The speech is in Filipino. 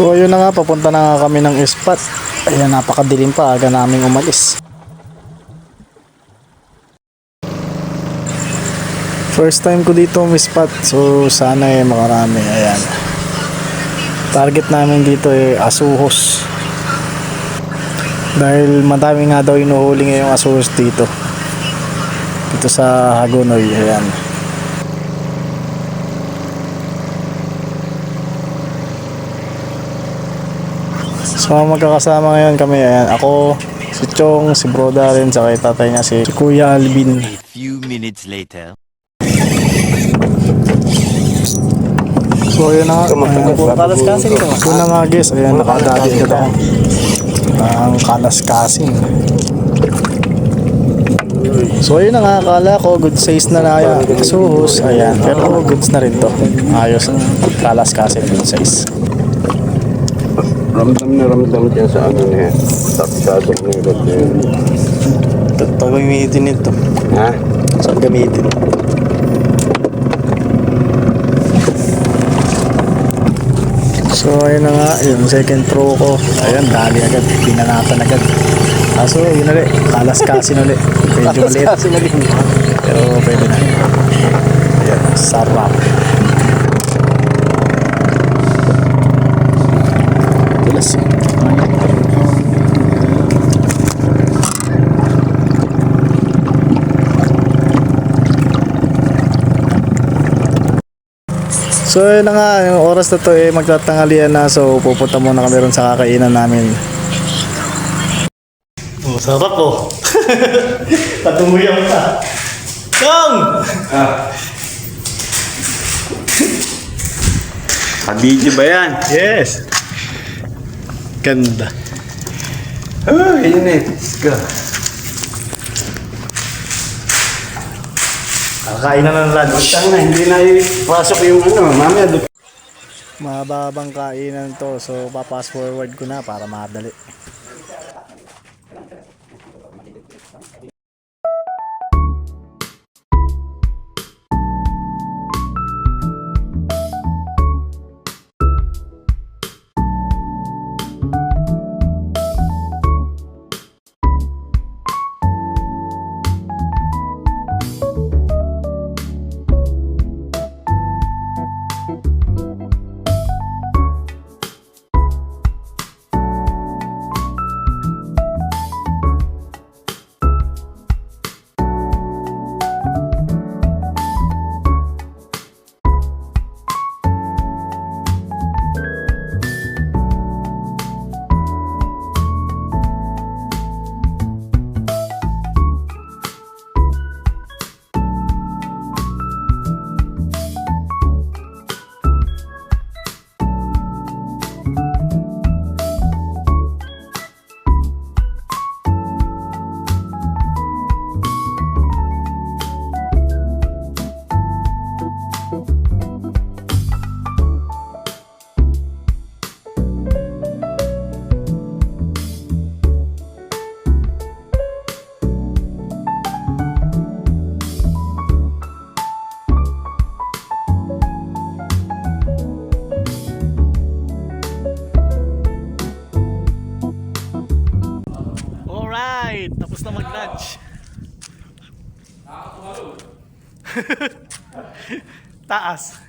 So ayun na nga, papunta na nga kami ng spot. Ayan, napakadilim pa, aga naming umalis. First time ko dito may spot, so sana eh makarami. Ayan. Target namin dito eh asuhos. Dahil madami nga daw inuhuli ngayong asuhos dito. Dito sa Hagonoy, ayan. So magkakasama ngayon kami, ayan. Ako, si Chong, si Bro Darren, saka yung tatay niya si, si Kuya Alvin. A few minutes later. So ayun na nga, ayan. Kalas kasing. Ito na nga guys, ayan, nakadali ako. Ang kalas kasing. So ayun na nga, akala ko good size na na yan. Suhus, ayan. Pero goods na rin to. Ayos, kalas kasing good size. Ramdam na ramdam dyan sa ano niya. Sa pisadong nilot niya. Ito gamitin nito. Ha? Saan gamitin? So ayun na nga, yung second throw ko. Ayan, dali agad, pinanatan agad. Kaso yun ulit, kalas kasin ulit. Medyo maliit. na din. Pero pwede na. Ayan, sarap. Tulas. So yun na nga, yung oras na to eh magtatanghalian na so pupunta muna kami ron sa kakainan namin. Oh, sarap oh. Patumuyan ka. Kang! Kabidyo ba yan? Yes. Ganda. Ah, yun eh. Go. Kakain na ng lunch. Na, hindi na ipasok yung ano. Mamaya doon. Mababang kainan to so papas forward ko na para madali. Tapos na mag-lunch. Taas.